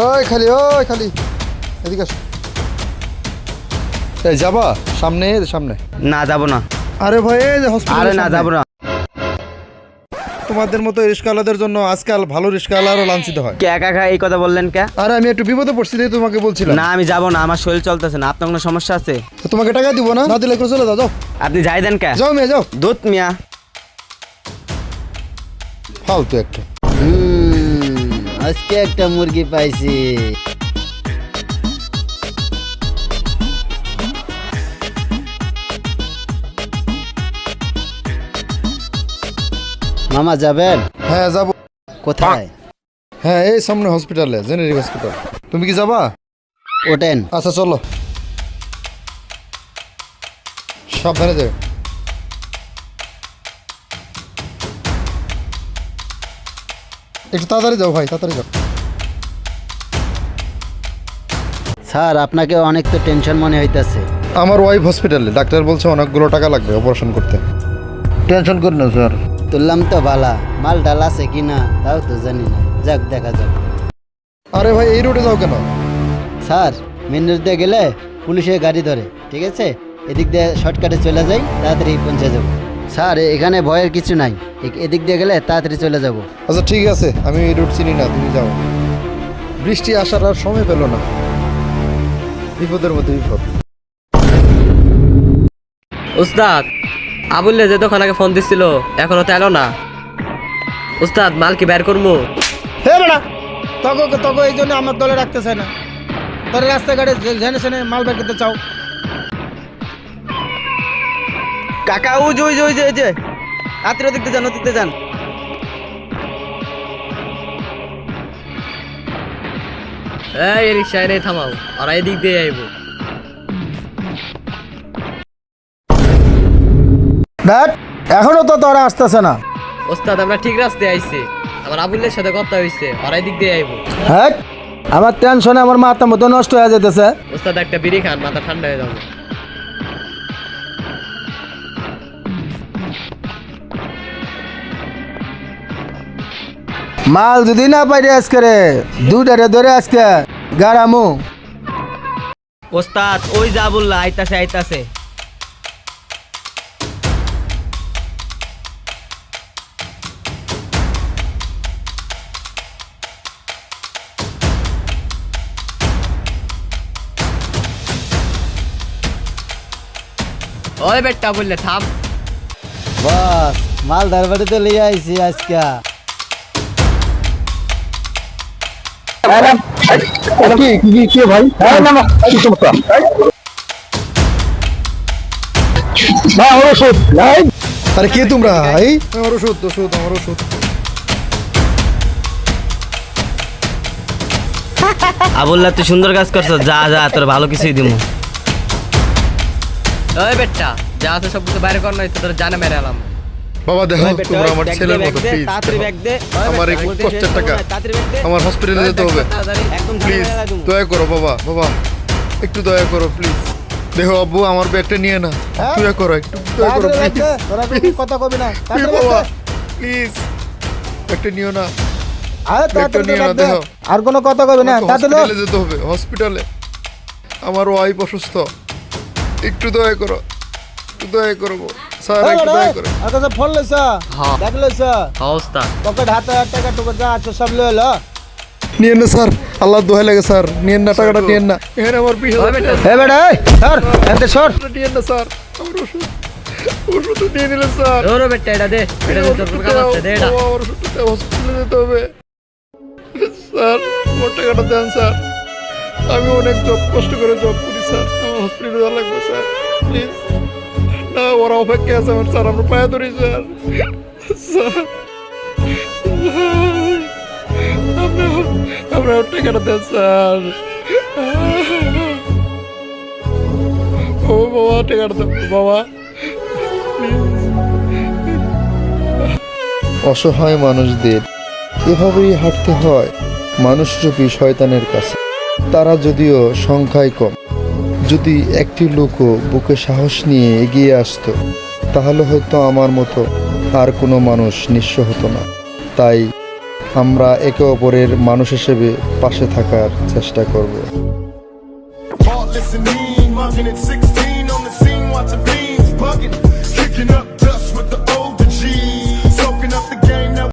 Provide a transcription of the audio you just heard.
ওই খালি ওই খালি। এদিকে আসো। এই যাবা? সামনে সামনে। না যাব না। আরে ভাই এই যে হসপিটাল আরে না যাব না। তোমাদের মতো রিস্কাওয়ালাদের জন্য আজকাল ভালো রিস্কাওয়ালারও লাঞ্ছিত হয়। কে একা একা এই কথা বললেন কে? আরে আমি একটু বিপদে পড়ছি তাই তোমাকে বলছিলাম। না আমি যাব না আমার শরীর চলতেছে না। আপনার কোনো সমস্যা আছে? তো তোমাকে টাকা দিব না? না দিলে করে চলে যাও যাও। আপনি যাই দেন কে? যাও মেয়ে যাও। দুধ মিয়া। ফালতু একটা। আজকে একটা মুরগি পাইছি। মামা যাবেন? হ্যাঁ যাব। কোথায়? হ্যাঁ এই সামনে হসপিটালে জেনারিক হসপিটাল তুমি কি যাবা? ওঠেন। আচ্ছা চলো। সব সাবধানে যাও। একটু তাড়াতাড়ি যাও ভাই তাড়াতাড়ি যাও। স্যার আপনাকে অনেক তো টেনশন মনে হইতাছে। আমার ওয়াইফ হসপিটালে ডাক্তার বলছে অনেকগুলো টাকা লাগবে অপারেশন করতে। টেনশন করুন না স্যার। তুললাম তো বালা মাল ডাল আছে কি না তাও তো জানি না। যাক দেখা যাক। আরে ভাই এই রোডে যাও কেন? স্যার মেন রোড দিয়ে গেলে পুলিশে গাড়ি ধরে ঠিক আছে? এদিক দিয়ে শর্টকাটে চলে যাই তাড়াতাড়ি পৌঁছে যাব। স্যার এখানে ভয়ের কিছু নাই। এদিক দিয়ে গেলে তাড়াতাড়ি চলে যাব। আচ্ছা ঠিক আছে। আমি এই রোড চিনি না তুমি যাও। বৃষ্টি আসার আর সময় পেল না। বিপদের মধ্যে বিপদ। উস্তাদ আবুল্লে যে দোকান আগে ফোন দিছিল এখনও তো এলো না। উস্তাদ মাল কি বের করব হে বেড়া এই জন্য আমার দলে রাখতে রাখতেছে না। তোর রাস্তাঘাটে জেনে শুনে মাল বের করতে চাও। কাকা ওই যে ওই যে ওই যে ওই যে। রাত্রে দিকতে যান দিকতে যান। এই রিক্সায় রে থামাও। ওরা এদিক দিয়ে আইব। দেখ এখনও তো তোরা আসতেছে না। ওস্তাদ আমরা ঠিক রাস্তায় আইছি। আমার আবুল্লের সাথে কথা হইছে ওরা এদিক দিয়ে আইব। হ্যাঁ আমার টেনশনে আমার মাথা মতো নষ্ট হয়ে যেতেছে ওস্তাদ একটা বিড়ি খান মাথা ঠান্ডা হয়ে যাবে। মাল যদি না পাইরে আজকে রে দুটারে ধরে আজকে গারামু। ওস্তাদ ওই যা বললা আইতাছে আইতাছে। ওই বেটটা বললে থাম। বস মাল দরবারে তো লিয়ে আইছি আজকে। আরে কে তোমরা? এই? আমার ওষুধ ওষুধ আমার ওষুধ। আবুল্লা তুই সুন্দর কাজ করছ। যা যা তোর ভালো কিছুই দিমু। ওই বেটটা যা আছে সব কিছু বাইরে কর নাই তোর জানে মেরে এলাম। বাবা দেখো তোমরা আমার ছেলের মতো প্লিজ আমার এই কষ্টের টাকা। আমার হসপিটালে যেতে হবে প্লিজ দয়া করো বাবা বাবা একটু দয়া করো প্লিজ দেখো আব্বু আমার ব্যাগটা নিয়ে না দয়া করো একটু দয়া করো প্লিজ কথা কবি না বাবা প্লিজ ব্যাগটা নিও না। আরে ব্যাগটা তাড়াতাড়ি না দেখো। আর কোনো কথা কবি না হসপিটালে যেতে হবে হসপিটালে আমার ওয়াইফ অসুস্থ একটু দয়া করো। একটু দয়া করো গো। স্যার একটু দয়া করো। আর কাছে ফোন লইছ হ্যাঁ। দেখ লইছ হ্যাঁ ওস্তাদ পকেট হাতে টাকা টুকু যা আছে সব লইল নিয়েন না স্যার। আল্লাহ দোহাই লাগে স্যার। নিয়েন না টাকাটা নিয়েন না। এখানে আমার বিশ হাজার বেটা। বেটা সর এতে সর। নিয়েন না স্যার। আমার ওষুধ ওষুধ নিয়ে নিলেন স্যার। ওরে বেটটা এটা দে। এটা দে তোর কাম দে এটা। আমার ওষুধটা হসপিটালে যেতে হবে। স্যার আমার টাকাটা দেন স্যার। আমি অনেক জব কষ্ট করে জব করি স্যার। আমার হসপিটালে যাওয়া লাগবে স্যার। প্লিজ ওরা অপেক্ষা আছে আমার স্যার, আমরা পায়ে ধরি, স্যার। স্যার। আমরা আমরা ওর টাকাটা দেন, স্যার। ও বাবা, টাকাটা দেন, বাবা। অসহায় মানুষদের এভাবেই হাঁটতে হয় মানুষরূপী শয়তানের কাছে। তারা যদিও সংখ্যায় কম। যদি একটি লোকও বুকে সাহস নিয়ে এগিয়ে আসত, তাহলে হয়তো আমার মতো আর কোনো মানুষ নিঃস্ব হতো না। তাই আমরা একে অপরের মানুষ হিসেবে পাশে থাকার চেষ্টা করব।